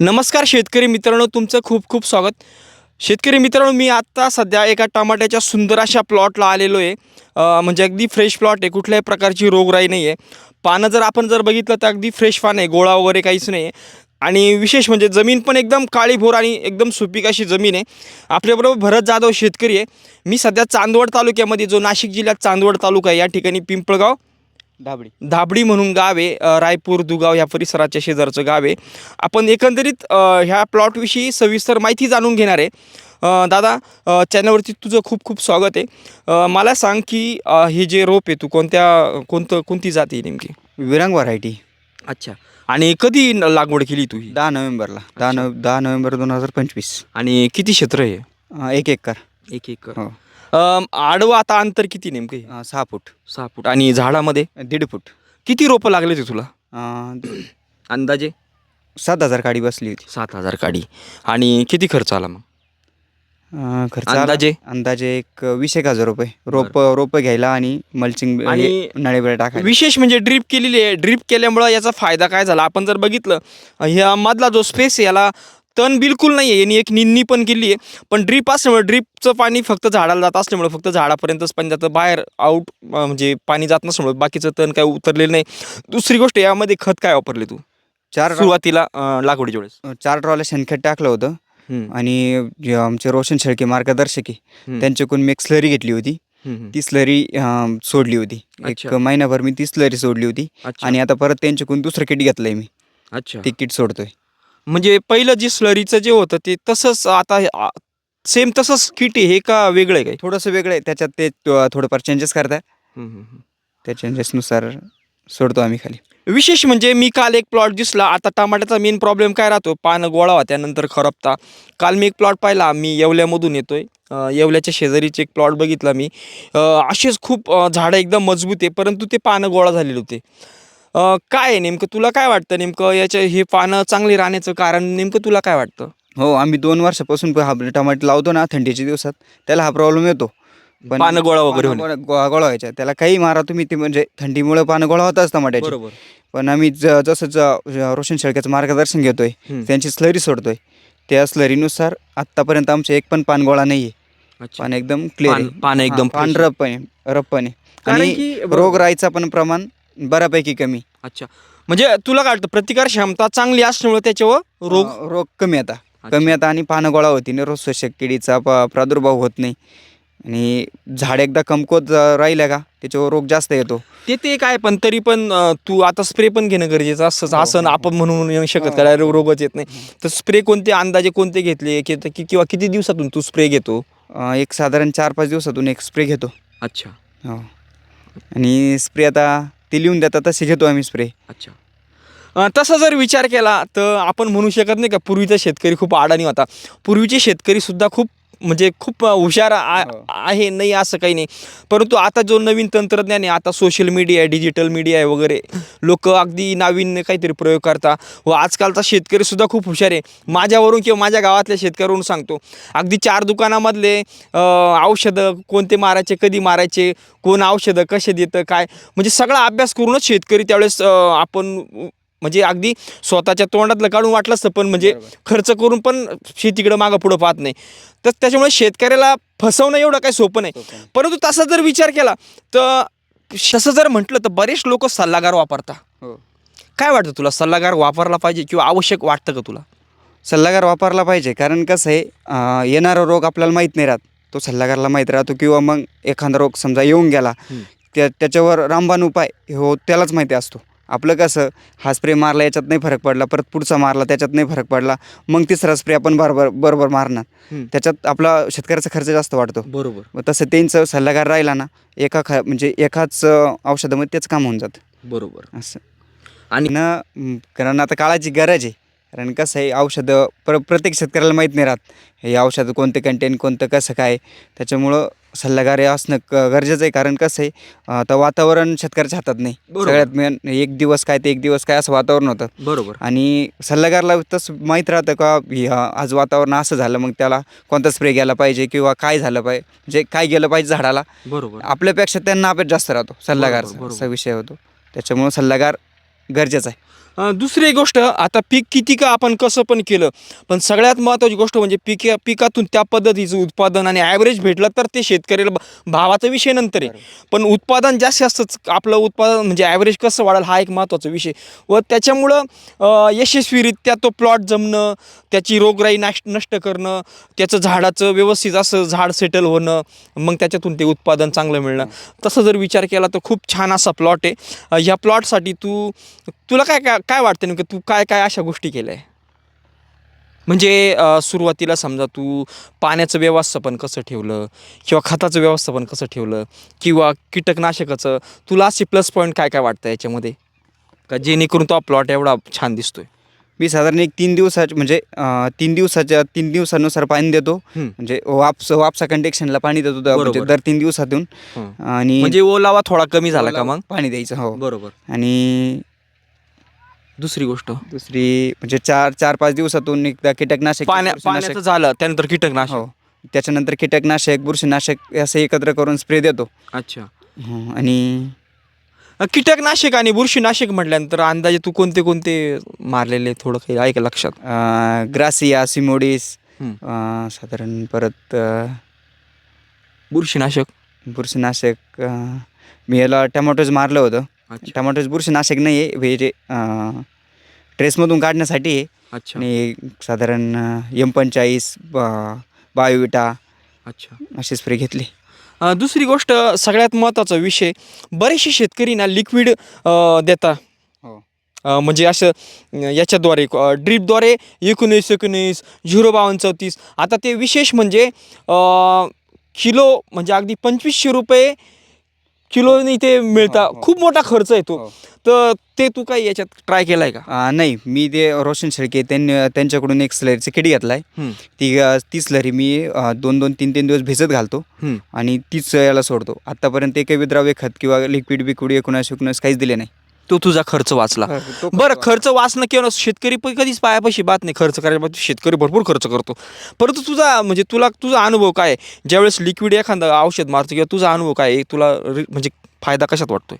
नमस्कार शेतकरी मित्रांनो तुमचं खूप खूप स्वागत. शेतकरी मित्रांनो मी आत्ता सध्या एका टमाट्याच्या सुंदर अशा प्लॉटला आलेलो आहे. म्हणजे अगदी फ्रेश प्लॉट आहे कुठल्याही प्रकारची रोगराई नाही आहे पानं जर आपण जर बघितलं तर अगदी फ्रेश पान आहे गोळा वगैरे काहीच नाही आहे आणि विशेष म्हणजे जमीन पण एकदम काळीभोर आणि एकदम सुपीक अशी जमीन आहे. आपल्याबरोबर भरत जाधव शेतकरी आहे. मी सध्या चांदवड तालुक्यामध्ये जो नाशिक जिल्ह्यात चांदवड तालुका आहे या ठिकाणी पिंपळगाव. दाबडी धाबडी म्हणून गाव आहे रायपूर दुगाव ह्या परिसराच्या शेजारचं गाव आहे. आपण एकंदरीत ह्या प्लॉटविषयी सविस्तर माहिती जाणून घेणार आहे. दादा चॅनलवरती तुझं खूप खूप स्वागत आहे. मला सांग की हे जे रोप आहे तू कोणत्या कोणतं कोणती जाती आहे नेमकी? विरांग व्हरायटी. अच्छा. आणि कधी लागवड केली तू ही? दहा नोव्हेंबरला. दहा नव दहा नोव्हेंबर दोन हजार पंचवीस. आणि किती क्षेत्र आहे एक एकर. एक एक आडवं आता अंतर किती नेमकं आहे? अं, सहा फूट. सहा फूट. आणि झाडामध्ये? दीड फूट. किती रोपं लागले ते तुला? अं, अंदाजे? सात हजार गाडी बसली होती. सात हजार काडी. आणि किती खर्च आला मग? अं, खर्च आला- अंदाजे? अंदाजे एक वीस एक हजार रुपये. रोप रोप घ्यायला आणि मल्चिंग आणि नळेबळे टाकायला. विशेष म्हणजे ड्रीप केलेली आहे. ड्रीप केल्यामुळं याचा फायदा काय झाला? आपण जर बघितलं ह्या मधला जो स्पेस आहे याला तण बिलकुल नाही आहे यांनी एक निन्नी पण केली आहे पण ड्रीप असल्यामुळे ड्रीपचं पाणी फक्त झाडाला जात असल्यामुळे फक्त झाडापर्यंतच पाणी जातं. बाहेर आऊट म्हणजे पाणी जात नसल्यामुळे बाकीचं तण काय उतरलेलं नाही. दुसरी गोष्ट यामध्ये खत काय वापरले तू? चार सुरुवातीला लागवडीच्या वेळेस. चार ट्रॉल्या शेणखत टाकलं होतं. आणि आमचे रोशन शेळके मार्गदर्शक आहे त्यांच्याकडून मी एक स्लरी घेतली होती. ती स्लरी सोडली होती. एक. महिनाभर मी ती स्लरी सोडली होती. आणि आता परत त्यांच्याकडून दुसरं किट घेतलंय मी. अच्छा. ते किट सोडतोय. म्हणजे पहिलं जे स्लरीचं जे होतं ते तसंच आता सेम तसंच किट आहे हे का वेगळं आहे काही? थोडंसं वेगळं आहे. त्याच्यात ते थोडंफार चेंजेस करतात हम्म, हम्म, हम्म. त्या चेंजेसनुसार सोडतो आम्ही खाली. विशेष म्हणजे मी काल एक प्लॉट दिसला. आता टमाट्याचा मेन प्रॉब्लेम काय राहतो? पानं गोळा होत्यानंतर खरपता. काल मी एक प्लॉट पाहिला. मी येवल्यामधून येतोय. अं, येवल्याच्या शेजारीचे एक प्लॉट बघितला मी. अं, असेच खूप अं, झाडं एकदम मजबूत आहे परंतु ते पानं गोळा झालेले होते. काय आहे नेमकं? तुला काय वाटतं नेमकं? याच्या हे पानं चांगली राहण्याचं कारण नेमकं तुला काय वाटतं? हो आम्ही दोन वर्षापासून प- हा टमाटे लावतो ना थंडीच्या दिवसात त्याला हा प्रॉब्लेम येतो. पानं गोळा वगैरे पानं होणे. गोळा गोळा- गोळा व्हायच्या. त्याला काही मारा तुम्ही ते म्हणजे थंडीमुळे पानं गोळा होताच टमाट्याचे. बरोबर. पण आम्ही ज- जसं ज- रोशन शेळक्याचं मार्गदर्शन घेतोय हम्म. त्यांची स्लरी सोडतोय. त्या स्लरीनुसार आत्तापर्यंत आमचं एक पण पान गोळा नाही आहे अच्छा. पान एकदम क्लिअर पान- पानं एकदम पान fresh आहे. आहे कारण आणि की बरोबर. रोगराईचं पण प्रमाण बऱ्यापैकी कमी. अच्छा. म्हणजे तुला काय वाटतं प्रतिकार क्षमता चांगली असल्यामुळे त्याच्यावर रोग? अं, रोग कमी आता. कमी आता आणि पानं गोळा होती. आणि रोज स्वच्छ किडीचा प- प्रादुर्भाव होत नाही. आणि झाड एकदा कमकुवत अं, राहिलं का त्याच्यावर रोग जास्त येतो. ते ते काय पण तरी पण अं, तू आता स्प्रे पण घेणं गरजेचं असंच हो, असं. आपण म्हणून येऊ शकत. का रोगच येत नाही. तर स्प्रे कोणते अंदाजे कोणते घेतले? की की- किंवा किती दिवसातून तू स्प्रे घेतो? अं, एक साधारण चार पाच दिवसातून एक स्प्रे घेतो. अच्छा. हो. आणि स्प्रे आता ते लिहून देतात तसे घेतो आम्ही स्प्रे अच्छा. तसा जर विचार केला तर आपण म्हणू शकत नाही का पूर्वीचा शेतकरी खूप अडाणी होता. पूर्वीचे शेतकरीसुद्धा खूप म्हणजे खूप हुशार हो. आहे नाही असं काही नाही. परंतु आता जो नवीन तंत्रज्ञान आहे आता सोशल मीडिया आहे डिजिटल मीडिया आहे वगैरे लोक अगदी नाविन्य काहीतरी प्रयोग करता. व आजकालचा शेतकरी सुद्धा खूप हुशार आहे. माझ्यावरून किंवा माझ्या गावातल्या शेतकऱ्यावरून सांगतो. अगदी चार दुकानामधले औषधं कोणते मारायचे कधी मारायचे कोण औषधं कसे देतं काय? म्हणजे सगळा अभ्यास करूनच शेतकरी त्यावेळेस आपण म्हणजे अगदी स्वतःच्या तोंडातलं काढून वाटलं असतं पण म्हणजे. खर्च करून पण शेतीकडे मागं पुढं पाहत नाही. तर त्याच्यामुळे शेतकऱ्याला फसवणं एवढं काही सोपं नाही. परंतु तसा जर विचार केला तर तसं जर म्हटलं तर बरेच लोक सल्लागार वापरता. हो. काय वाटतं तुला? सल्लागार वापरला पाहिजे किंवा आवश्यक वाटतं का तुला? सल्लागार वापरला पाहिजे. कारण कसं आहे येणारा रोग आपल्याला माहीत नाही राहत. तो सल्लागारला माहीत राहतो किंवा मग एखादा रोग समजा येऊन गेला. त्या त्याच्यावर रामबाण उपाय हो त्यालाच माहिती असतो. आपलं कसं हा स्प्रे मारला याच्यात नाही फरक पडला परत पुढचा मारला त्याच्यात नाही फरक पडला मग तिसरा स्प्रे आपण बरोबर बरोबर मारणार. त्याच्यात आपला शेतकऱ्याचा खर्च जास्त वाढतो. बरोबर. मग तसं त्यांचं सल्लागार राहिला ना एका ख म्हणजे एकाच औषधामध्ये तेच काम होऊन जातं. बरोबर. असं. आणि न कारण आता काळाची गरज आहे. कारण कसं आहे औषधं प्र प्रत्येक शेतकऱ्याला माहीत नाही राहत. हे औषधं कोणतं कंटेंट कोणतं कसं काय? त्याच्यामुळं सल्लागार हे असणं क गरजेचं आहे. कारण कसं आहे आता वातावरण शेतकऱ्याच्या हातात नाही. सगळ्यात मेन एक दिवस काय ते एक दिवस काय असं वातावरण होतं. बरोबर. आणि सल्लागारला तसं माहीत राहतं का आज वातावरण असं झालं मग त्याला कोणता स्प्रे घ्यायला पाहिजे किंवा काय झालं पाहिजे? म्हणजे काय गेलं पाहिजे झाडाला? बरोबर. आपल्यापेक्षा त्यांना अपेक्षा जास्त राहतो सल्लागारचा. असा विषय होतो. त्याच्यामुळं सल्लागार गरजेचा आहे. दुसरी गोष्ट आता पीक किती का आपण कसं पण केलं पण सगळ्यात महत्त्वाची गोष्ट म्हणजे पीक पिकातून त्या पद्धतीचं उत्पादन आणि ॲव्हरेज भेटलं तर ते शेतकऱ्याला भावाचा विषय नंतर आहे. पण उत्पादन जास्त असतंच आपलं उत्पादन म्हणजे ॲव्हरेज कसं वाढेल हा एक महत्त्वाचा विषय. व त्याच्यामुळं यशस्वीरित्या तो प्लॉट जमणं त्याची रोगराई नाश नष्ट करणं त्याचं झाडाचं व्यवस्थित असं झाड सेटल होणं मग त्याच्यातून ते उत्पादन चांगलं मिळणं. तसं जर विचार केला तर खूप छान असा प्लॉट आहे. ह्या प्लॉटसाठी तू तुला काय काय काय वाटतं नेमकं? तू काय काय अशा गोष्टी केल्या? आहे म्हणजे सुरुवातीला समजा तू पाण्याचं व्यवस्थापन कसं ठेवलं किंवा खताचं व्यवस्थापन कसं ठेवलं किंवा कीटकनाशकाचं तुला असे प्लस पॉईंट काय काय वाटतं याच्यामध्ये? का जेणेकरून तो प्लॉट एवढा छान दिसतोय? मी साधारण एक तीन दिवसाचे म्हणजे तीन दिवसाच्या तीन दिवसानुसार पाणी देतो. म्हणजे वापस वापसा कंडिक्शनला पाणी देतो द- म्हणजे. दर तीन दिवसातून. आणि म्हणजे ओलावा थोडा कमी झाला का मग? पाणी द्यायचं हो. बरोबर. आणि दुसरी गोष्ट? दुसरी म्हणजे चार चार पाच दिवसातून एकदा कीटकनाशक पाण्या बुरशीनाशक- पाण्याचं झालं त्यानंतर कीटकनाशक. हो. त्याच्यानंतर कीटकनाशक बुरशीनाशक असं एकत्र करून स्प्रे देतो. अच्छा. हं, आणि कीटकनाशक आणि बुरशीनाशक म्हटल्यानंतर अंदाजे तू कोणते कोणते मारलेले थोडं काही आहे का लक्षात. अं, ग्रासिया सिमोडिस हं. अं, साधारण परत अं, बुरशीनाशक. बुरशीनाशक अं, मी याला टमॅटोज मारलं होतं. अच्छा. टमाटोज बुरशीनाशक नाही आहे जे अं, ट्रेसमधून काढण्यासाठी आहे. अच्छा. आणि साधारण एम पंचाळीस बायोविटा अच्छा. असे स्प्रे घेतले. दुसरी गोष्ट सगळ्यात महत्त्वाचा विषय बरेचसे शेतकरी ना लिक्विड देता. हो. म्हणजे असं याच्याद्वारे ड्रीपद्वारे एकोणीस एकोणीस झिरो बावन्न चौतीस. आता ते विशेष म्हणजे किलो म्हणजे अगदी पंचवीसशे रुपये किलोनी ते मिळता. हो, हो. खूप मोठा खर्च येतो हो. तर ते तू काही याच्यात ट्राय केला आहे का नाही मी ते रोशन शेळके त्यांनी त्यांच्याकडून एक स्लरीचं किट घेतला आहे हं, ती अं, ती स्लरी मी अं, दोन दोन तीन तीन दिवस भिजत घालतो. आणि तीच याला सोडतो. आत्तापर्यंत एकही विद्राव्य खत किंवा लिक्विड बिक्विड एकोणास एकोणास काहीच दिले नाही. तो तुझा खर्च वाचला. तो बरं खर्च वाचणं किंवा शेतकरी पण कधीच पायापाशी बात नाही खर्च करायला पाहिजे शेतकरी भरपूर खर्च करतो. परंतु तुझा म्हणजे तुला तुझा अनुभव काय आहे? ज्यावेळेस लिक्विड एखादं औषध मारतो किंवा तुझा अनुभव काय आहे? तुला रि- म्हणजे फायदा कशात वाटतोय?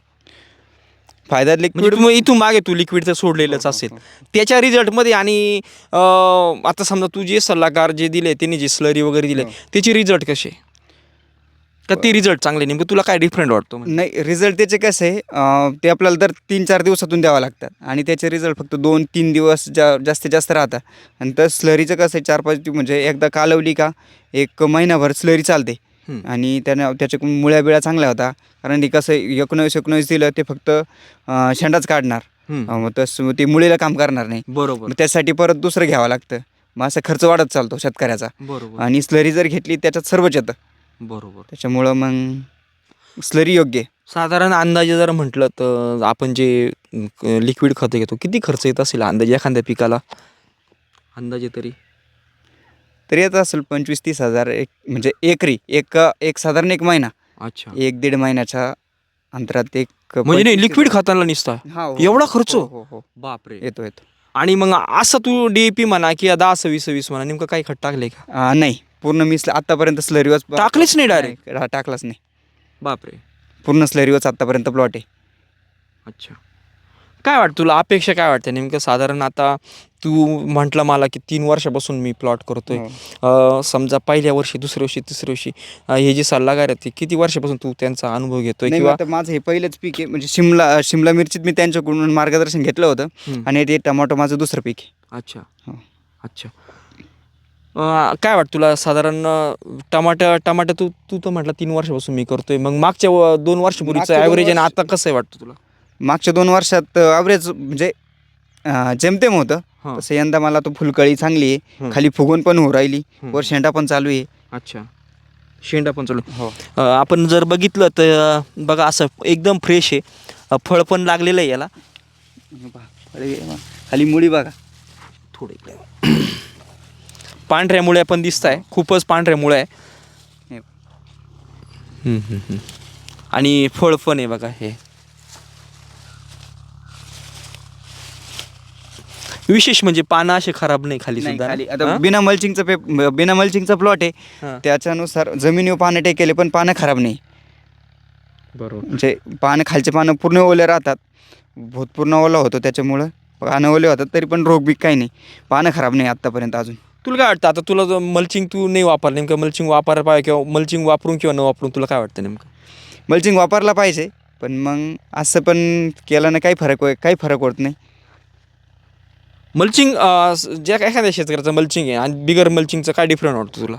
फायदा म्हणजे लिक्विड तू इथून मागे तू लिक्विड तर सोडलेलंच असेल. त्याच्या रिझल्टमध्ये आणि अं, आता समजा तू जे सल्लागार जे दिले त्यांनी जे स्लरी वगैरे दिले हो. त्याचे रिझल्ट कसे? का ते रिझल्ट चांगले नेमकं तुला काय डिफरंट वाटतो म्हणजे? नाही रिझल्ट त्याचे कसं आहे अं, ते आपल्याला दर तीन चार दिवसातून द्यावं लागतात. आणि त्याचे रिझल्ट फक्त दोन तीन दिवस जा जास्तीत जास्त राहतात. आणि तर स्लरीचं कसं आहे चार पाच म्हणजे एकदा कालवली का एक महिनाभर स्लरी चालते. आणि त्यानं त्याच्या मुळ्या बिळ्या चांगल्या होता. कारण ते कसं आहे, एकोणावीस एकोणावीस दिलं ते फक्त अं, शेंडाच काढणार. अं, मग तसं ते मुळीला काम करणार नाही. बरोबर. मग त्यासाठी परत दुसरं घ्यावं लागतं. मग असं खर्च वाढत चालतो शेतकऱ्याचा. बरोबर. आणि स्लरी जर घेतली त्याच्यात सर्वच येतं. बरोबर. त्याच्यामुळं मग स्लरी योग्य आहे. साधारण अंदाजे जर म्हटलं तर आपण जे लिक्विड खतं घेतो किती खर्च येत असेल अंदाजे एखाद्या पिकाला? अंदाजे तरी. तर येत असेल पंचवीस तीस हजार एक म्हणजे एकरी एक एक साधारण एक महिना. अच्छा. एक दीड महिन्याच्या अंतरात एक म्हणजे नाही 25 लिक्विड खताला निसता? हा, हो. एवढा खर्च? हो, हो, हो. बापरे. येतो येतो. आणि मग असं तू डीएपी म्हणा किंवा दहा सव्वीस सव्वीस म्हणा नेमकं काही खत टाकले का? नाही. पूर्ण मी स्ल- आतापर्यंत स्लरीवच टाकलेच नाही direct? नाही, टाकलाच नाही. बापरे. पूर्ण स्लरीवच आतापर्यंत प्लॉट आहे. अच्छा. काय वाटतं तुला? अपेक्षा काय वाटते? नेमकं साधारण आता तू म्हटलं मला की तीन वर्षापासून मी प्लॉट करतोय. हो. अं, समजा पहिल्या वर्षी दुसऱ्या वर्षी तिसऱ्या वर्षी अं, हे जे सल्लागार आहेत ते किती वर्षापासून तू त्यांचा अनुभव घेतोय नाही किंवा आता माझं हे पहिलंच पीक आहे. म्हणजे शिमला शिमला मिरचीत मी त्यांच्याकडून मार्गदर्शन घेतलं होतं. हं. आणि ते टमाटो माझं दुसरं पीक आहे. अच्छा. हो. अच्छा. काय वाटतं तुला साधारण टमाटर टमाटर तू तू तर म्हटलं तीन वर्षापासून मी करतोय. मग मागच्या व- दोन वर्षापूर्वीचं मागच्या दोन ॲव्हरेज आणि वर्ष- आता कसं आहे वाटतं तुला? मागच्या दोन वर्षात ॲव्हरेज म्हणजे अं, जेमतेम होतं. हां. तसं यंदा मला तो फुलकळी चांगली आहे. हं. खाली फुगून पण होऊ राहिली. हं. वर शेंडा पण चालू आहे. अच्छा. शेंडा पण चालू हो. अ, आपण जर बघितलं तर अ, बघा असं एकदम फ्रेश आहे. अ, फळ पण लागलेलं आहे याला. खाली मुळी बघा. थोडे पांढऱ्या मुळ्या पण दिसत आहे खूपच पांढऱ्या मुळ्या आहे. हे. हम्म, हम्म, हम्म. आणि फळ पण आहे बघा हे. विशेष म्हणजे पानं असे खराब नाही खाली नाही, सुद्धा खाली? आता हा? बिना मल्चिंगचं पे बिना मल्चिंगचा प्लॉट आहे. त्याच्यानुसार जमिनीवर पानं टेकेले पण पानं खराब नाही. बरोबर. म्हणजे पानं खालचे पानं पूर्ण ओले राहतात. भूतपूर्ण ओला होतो त्याच्यामुळं. पानं ओले होतात तरी पण रोग बीक काही नाही. पानं खराब नाही आत्तापर्यंत अजून. तुला काय वाटतं? आता तुला जो मल्चिंग तू नाही वापर नेमकं मल्चिंग वापरायला पाहिजे किंवा मल्चिंग वापरून किंवा न वापरून तुला काय वाटतं नेमकं? मल्चिंग वापरला पाहिजे पण मग असं पण केल्यानं काही फरक होय- काही फरक होत नाही. मल्चिंग अं, स- ज्या एखाद्या शेतकऱ्याचं मल्चिंग आहे आणि बिगर मल्चिंगचं काय डिफरंट वाटतं तुला?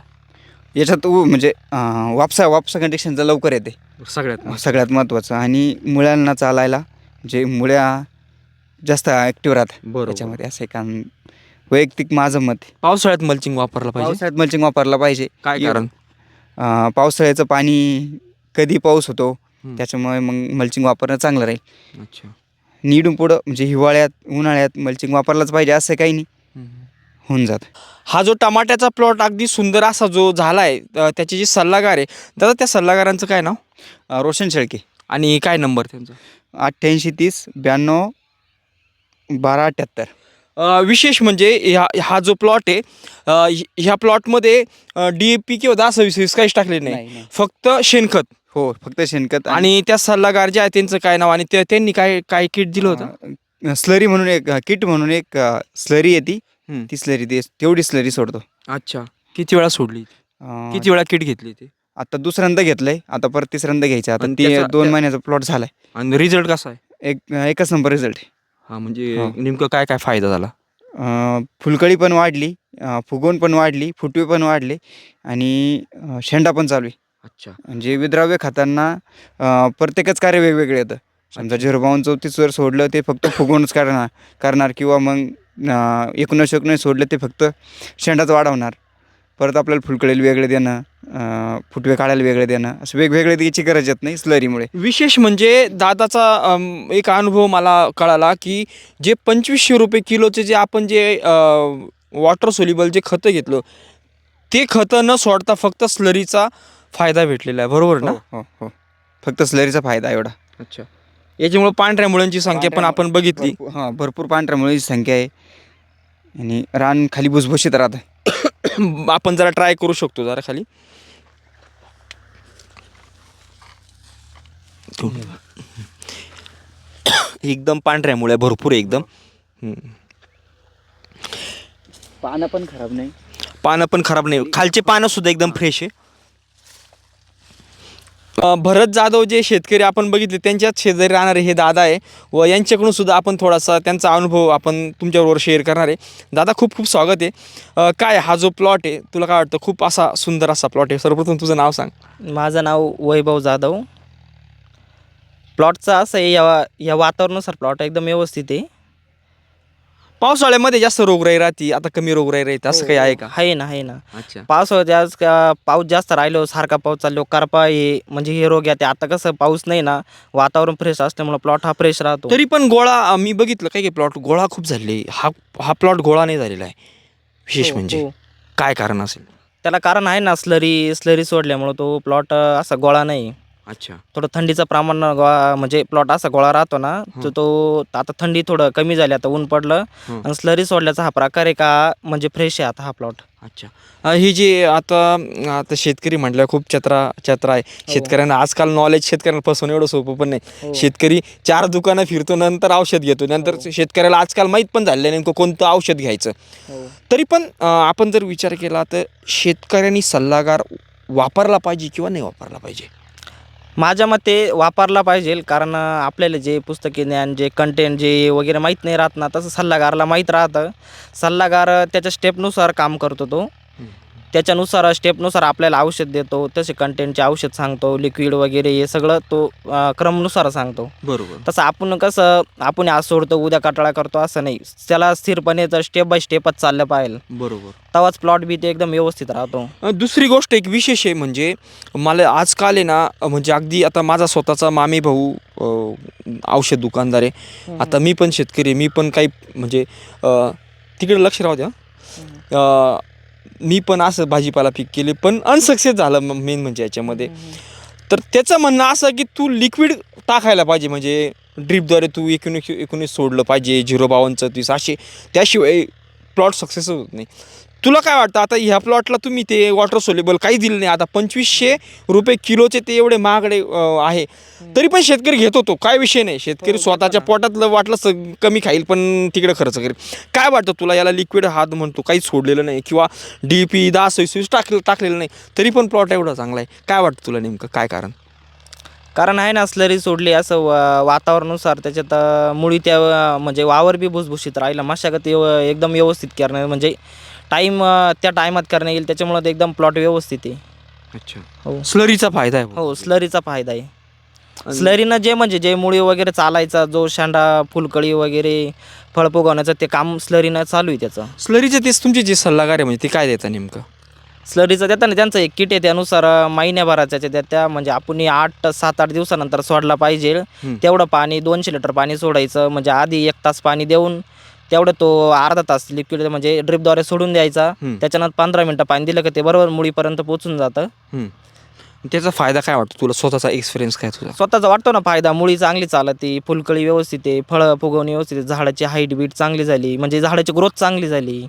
याच्यात उ- म्हणजे अं, वापसा वापसा कंडिशनचं लवकर येते. सगळ्यात सगळ्यात महत्त्वाचं आणि मुळ्यांना चालायला म्हणजे मुळ्या जास्त ॲक्टिव्ह राहतात बरोबर. त्याच्यामध्ये असं कारण वैयक्तिक माझं मत आहे. पावसाळ्यात मल्चिंग वापरला पाहिजे. पावसाळ्यात मल्चिंग वापरला पाहिजे. काय कारण? अं, पावसाळ्याचं पाणी कधी पाऊस होतो हम्म. त्याच्यामुळे मग मल्चिंग वापरणं चांगलं राहील. अच्छा. निडून पुढं म्हणजे हिवाळ्यात उन्हाळ्यात मल्चिंग वापरलाच पाहिजे असं काही नाही. होऊन जातं. हा जो टमाट्याचा प्लॉट अगदी सुंदर असा जो झाला आहे त्याचे जे सल्लागार आहे दादा त्या सल्लागारांचं काय नाव? अं, रोशन शेळके. आणि काय नंबर त्यांचा? अठ्ठ्याऐंशी तीस ब्याण्णव बारा अठ्ठ्याहत्तर विशेष म्हणजे ह्या हा जो प्लॉट आहे ह्या- प्लॉटमध्ये डी ए पी किंवा दहा सव्वीस वीस काहीच टाकले नाही. फक्त शेणखत. हो फक्त शेणखत आणि त्या सल्लागार जे आहे त्यांचं काय नाव आणि त्या- त्यांनी काय काय किट दिलं होतं? स्लरी म्हणून एक किट म्हणून एक स्लरी येते हम्म. ती स्लरी ते तेवढी स्लरी सोडतो. अच्छा. किती वेळा सोडली? अं, किती वेळा किट घेतली ते? आता दुसऱ्यांदा घेतलंय. आता परत तिसऱ्यांदा घ्यायचं. आता आणि ती त्याचा- दोन त्या- महिन्याचा प्लॉट झालाय. आणि रिझल्ट कसा आहे? एक एकच नंबर रिझल्ट हा म्हणजे हा. नेमकं काय काय फायदा झाला? फुलकळी पण वाढली अं, फुगवण पण वाढली फुटवे पण वाढले आणि अं, शेंडा पण चालू आहे. अच्छा. म्हणजे विद्राव्य खाताना अं, प्रत्येकच कार्य वेगवेगळे येतं. समजा झिरो बावन्न चौतीस वर सोडलं ते फक्त फुगवूनच करणार करणार किंवा मग अं, एकोणीस एकोणीस सोडलं ते फक्त शेंडाच वाढवणार. परत आपल्याला फुलकळीला वेगळे देणं फुटवे काढायला वेगळे देणं असं वेगवेगळे द्यायची गरज येत नाही स्लरीमुळे. विशेष म्हणजे दादाचा एक अनुभव मला कळाला की जे पंचवीसशे रुपये किलोचे जे आपण जे वॉटर सोल्युबल जे खतं घेतलं ते खतं न सोडता फक्त स्लरीचा फायदा भेटलेला आहे. बरोबर ना? हो हो हो. फक्त स्लरीचा फायदा एवढा. अच्छा. याच्यामुळे पांढऱ्या मुळ्यांची संख्या पण आपण बघितली. हां भरपूर पांढऱ्या मुळीची संख्या आहे. आणि रान खाली भुसभुशीत राहतं आपण जरा ट्राय करू शकतो जरा खाली. एकदम पांढऱ्या मुळ्या भरपूर एकदम. पानं पण खराब नाही. पानं पण खराब नाही. खालचे पानं सुद्धा एकदम फ्रेश आहे. भरत जाधव जे शेतकरी आपण बघितले त्यांच्याच शेजारी राहणारे हे दादा आहे व यांच्याकडून सुद्धा आपण थोडासा त्यांचा अनुभव आपण तुमच्याबरोबर शेअर करणार आहे. दादा खूप खूप स्वागत आहे. काय हा जो प्लॉट आहे तुला काय वाटतं खूप असा सुंदर असा प्लॉट आहे? सर्वप्रथम तुझं नाव सांग. माझं नाव वैभव जाधव. प्लॉटचं असं आहे या या वातावरणानुसार प्लॉट एकदम व्यवस्थित आहे. पावसाळ्यामध्ये जास्त रोगराई राहते आता कमी रोगराई राहते असं काही आहे का? आहे ना आहे ना. अच्छा. पावसाळ्यात आज का पाऊस जास्त राहिलो सारखा पाऊस चाललो करपा हे म्हणजे हे रोग येते. आता कसं पाऊस नाही ना वातावरण फ्रेश असल्यामुळं प्लॉट हा फ्रेश राहतो. तरी पण गोळा अ, मी बघितलं काय की प्लॉट गोळा खूप झाले हा हा प्लॉट गोळा नाही झालेला आहे. विशेष हो, म्हणजे. हो. काय कारण असेल? त्याला कारण आहे ना स्लरी स्लरी सोडल्यामुळं तो प्लॉट असा गोळा नाही. अच्छा. थोडं थंडीचं प्रमाण गोळा म्हणजे प्लॉट असा गोळा राहतो ना तर तो आता थंडी थोडं कमी झाली आता ऊन पडलं हं. आणि स्लरी सोडल्याचा हा प्रकार आहे का म्हणजे फ्रेश आहे आता हा प्लॉट अच्छा. अ, ही जी आता आता शेतकरी म्हटलं खूप चत्रा चत्रा आहे. शेतकऱ्यांना आजकाल नॉलेज शेतकऱ्यांना फसवणं एवढं सोपं पण नाही. हो. शेतकरी चार दुकानं फिरतो नंतर औषध घेतो नंतर शेतकऱ्याला आजकाल माहीत पण झालेलं आहे नेमकं कोणतं औषध घ्यायचं. तरी पण अ, आपण जर विचार केला तर शेतकऱ्यांनी सल्लागार वापरला पाहिजे किंवा नाही वापरला पाहिजे? माझ्या मते वापरला पाहिजे कारण आपल्याला जे पुस्तकी ज्ञान जे कंटेंट जे वगैरे माहीत नाही राहत ना तसं सल्लागाराला माहीत राहतं. सल्लागार त्याच्या स्टेपनुसार काम करतो तो. त्याच्यानुसार स्टेपनुसार आपल्याला औषध देतो तसे कंटेंटचे औषध सांगतो लिक्विड वगैरे हे सगळं तो क्रमनुसार सांगतो. बरोबर. तसं आपण कसं आपण आज सोडतो उद्या कटाळा करतो असं नाही. त्याला स्थिरपणे जर स्टेप बाय स्टेपच चाललं पाहिजे बरोबर. तेव्हाच प्लॉट बी ते एकदम व्यवस्थित राहतो. दुसरी गोष्ट एक विशेष आहे म्हणजे मला आजकाल आहे ना म्हणजे अगदी आता माझा स्वतःचा मामी भाऊ अ, औषध दुकानदार आहे. आता मी पण शेतकरी आहे मी पण काही म्हणजे अ, तिकडे लक्ष राहू द्या. अ, मी पण असं भाजीपाला पीक केले पण अनसक्सेस झालं मेन म्हणजे याच्यामध्ये. तर त्याचं म्हणणं असं की तू लिक्विड टाकायला पाहिजे म्हणजे ड्रीपद्वारे तू एकोणीस एकोणीस सोडलं पाहिजे झिरो बावन्न चौतीस असे त्याशिवाय प्लॉट सक्सेस होत नाही. तुला काय वाटतं? आता ह्या प्लॉटला तुम्ही ते वॉटर सोलेबल काही दिलं नाही. आता पंचवीसशे रुपये किलोचे ते एवढे महागडे अं, आहे. तरी पण शेतकरी घेत होतो. काय विषय नाही. शेतकरी स्वतःच्या पोटातलं वाटलं स कमी खाईल पण तिकडे खर्च करेल. काय वाटतं तुला? याला लिक्विड हात म्हणतो. काहीच सोडलेलं नाही. किंवा डी पी दहा सव्वीस टाकलेलं टाकलेलं नाही. तरी पण प्लॉट एवढा चांगला आहे. काय वाटतं तुला नेमकं? काय कारण? कारण आहे ना स्लरी सोडली असं वा- वातावरणानुसार त्याच्यात अं, मुळी त्या अं, म्हणजे वावर बी भुसभुशीत राहिला. मशागत व्यव- एकदम व्यवस्थित करणं म्हणजे टाईम त्या टायमात करणं येईल त्याच्यामुळं ते एकदम प्लॉट व्यवस्थित आहे. अच्छा. हो. स्लरीचा फायदा आहे हो स्लरीचा फायदा आहे. स्लरीनं जे म्हणजे जे मुळी वगैरे चालायचा जो शेंडा फुलकळी वगैरे फळ फुगवण्याचं ते काम स्लरीनं चालू आहे त्याचं. स्लरीचे तेच तुमचे जे सल्लागार आहे म्हणजे ते काय देतात नेमकं? स्लरीचं देताना त्यांचं एक किट आहे त्यानुसार महिन्याभराच्या त्या त्या म्हणजे आपण आठ सात आठ दिवसानंतर सोडला पाहिजे. तेवढं पाणी दोनशे लिटर पाणी सोडायचं म्हणजे आधी एक तास पाणी देऊन तेवढं तो अर्धा तास लिक्विड म्हणजे ड्रिपद्वारे सोडून द्यायचा. त्याच्यानंतर पंधरा मिनटं पाणी दिलं का ते बरोबर मुळीपर्यंत पोचून जातं. त्याचा फायदा काय वाटतो तुला? स्वतःचा एक्सपिरियन्स काय तुझा? स्वतःचा वाटतो ना फायदा. मुळी चांगली चालती फुलकळी व्यवस्थित आहे फळं फुगवणी व्यवस्थित झाडाची हाईट बीट चांगली झाली म्हणजे झाडाची ग्रोथ चांगली झाली.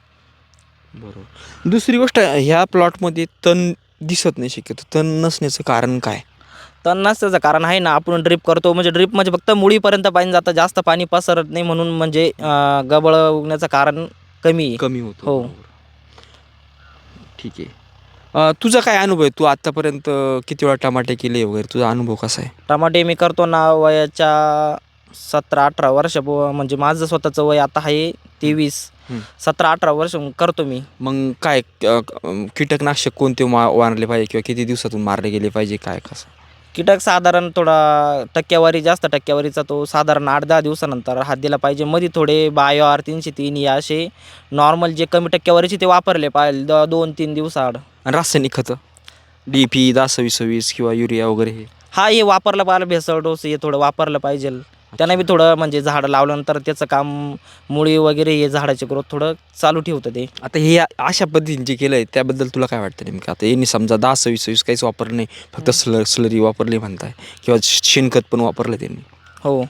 बरोबर. दुसरी गोष्ट ह्या प्लॉटमध्ये तण दिसत नाही शक्यतो. तण नसण्याचं कारण काय? तर नसत्याचं कारण आहे ना आपण ड्रिप करतो. म्हणजे ड्रिप म्हणजे फक्त मुळीपर्यंत पाणी जातं. जास्त पाणी पसरत नाही म्हणून म्हणजे गबळ उगण्याचं कारण कमी आहे. कमी होतो. हो. ठीक आहे. तुझा काय अनुभव आहे? तू आतापर्यंत किती वेळा टमाटे केले वगैरे? तुझा अनुभव कसा आहे? टमाटे मी करतो ना वयाच्या सतरा अठरा वर्ष म्हणजे माझं स्वतःचं वय आता आहे तेवीस. सतरा अठरा वर्ष करतो मी. मग काय कीटकनाशक कोणते मा मारले पाहिजे किंवा किती दिवसातून मारले गेले पाहिजे? काय कसं? कीटक साधारण थोडा टक्केवारी जास्त टक्केवारीचा तो साधारण आठ दहा दिवसानंतर हात दिला पाहिजे. मध्ये थोडे बायो आर तीनशे तीन या असे नॉर्मल जे कमी टक्केवारीचे ते वापरले पाहिजे. द दोन तीन दिवसाआड. आणि रासायनिक खतं? डी पी दहा सव्वीस सव्वीस किंवा युरिया वगैरे हे? हा हे वापरलं पाहिलं भेसळ डोस हे थोडं वापरलं पाहिजे. त्यानं बी थोडं म्हणजे झाडं लावल्यानंतर त्याचं काम मुळी वगैरे हे झाडाची ग्रोथ थोडं चालू ठेवतं ते. आता हे अशा पद्धतीने जे केलं आहे त्याबद्दल तुला काय वाटतं नेमकं? आता यांनी समजा दहा सव्वीस सव्वीस काहीच वापरलं नाही फक्त स्लर स्लरी वापरली म्हणताय किंवा शेणखत पण वापरलं त्यांनी. हो.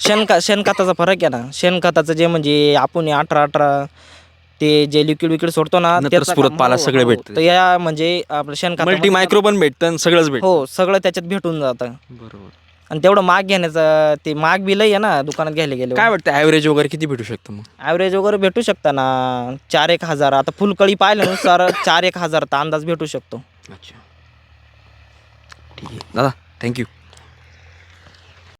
शेणखा शेणखताचा फरक आहे ना. शेणखताचं जे म्हणजे आपण हे अठरा अठरा ते जे लिक्विड विक्विड सोडतो ना नत्र त्याचं स्फुरत काम- पाला हो, सगळे हो. भेटतं. तर या म्हणजे आपलं शेणखत मल्टी मायक्रो पण भेटतं आणि सगळंच भेटतं. हो सगळं त्याच्यात भेटून जातं. बरोबर. आणि तेवढं माग घेण्याचं ते माग बी लई आहे ना दुकानात घ्यायला गेलो काय वाटतं ॲव्हरेज वगैरे किती भेटू शकतं मग? ॲव्हरेज वगैरे भेटू शकता ना चार एक हजार. आता फुलकळी पाहिल्यानुसार चार एक हजारचा अंदाज भेटू शकतो. अच्छा. ठीक आहे. दादा थँक्यू